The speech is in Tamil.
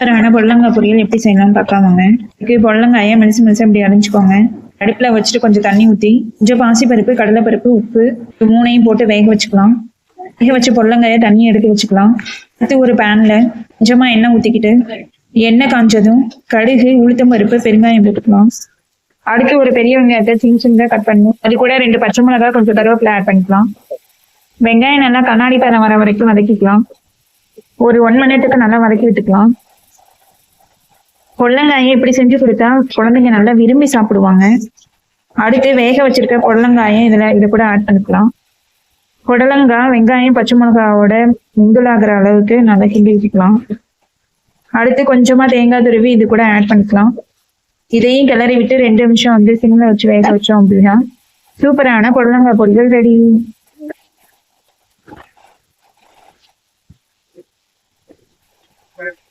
சூப்பரான பொடலங்காய் பொரியல் எப்படி செய்யலாம்னு பார்க்காமங்க. இதுக்கு பொடலங்காயை மெலிசு மெலிசு அப்படி அரைஞ்சிக்கோங்க. அடுப்பில் வச்சுட்டு கொஞ்சம் தண்ணி ஊற்றி கொஞ்சம் பாசிப்பருப்பு கடலைப்பருப்பு உப்பு இது மூணையும் போட்டு வேக வச்சுக்கலாம். வேக வச்ச பொடலங்காயை தண்ணி எடுத்து வச்சுக்கலாம். அடுத்து ஒரு பேனில் கொஞ்சமாக எண்ணெய் ஊற்றிக்கிட்டு எண்ணெய் காஞ்சதும் கடுகு உளுத்தம் பருப்பு பெருங்காயம் போட்டுக்கலாம். அடுத்து ஒரு பெரிய வெங்காயத்தை சின்ன சின்னதாக கட் பண்ணணும் அது கூட ரெண்டு பச்சை மிளகாய் கொஞ்சம் கருவேப்பிலை ஆட் பண்ணிக்கலாம். வெங்காயம் நல்லா கண்ணாடி பதம் வர வரைக்கும் வதக்கிக்கலாம். ஒரு ஒன் மினிட்டுக்கு நல்லா வதக்கி விட்டுக்கலாம். கொள்ளங்காயை இப்படி செஞ்சு கொடுத்தா குழந்தைங்க நல்லா விரும்பி சாப்பிடுவாங்க. அடுத்து வேக வச்சிருக்க கொள்ளங்காயம் இதுல இது கூட ஆட் பண்ணிக்கலாம். புடலங்காய் வெங்காயம் பச்சை மிளகாவோட மிங்கிளாகிற அளவுக்கு நல்லா கிண்டி அடுத்து கொஞ்சமா தேங்காய் துருவி இது கூட ஆட் பண்ணிக்கலாம். இதையும் கிளறி விட்டு ரெண்டு நிமிஷம் வந்து சிம்ல வச்சு வேக வச்சோம் அப்படின்னா சூப்பரான புடலங்காய் பொரியல் ரெடி. Thank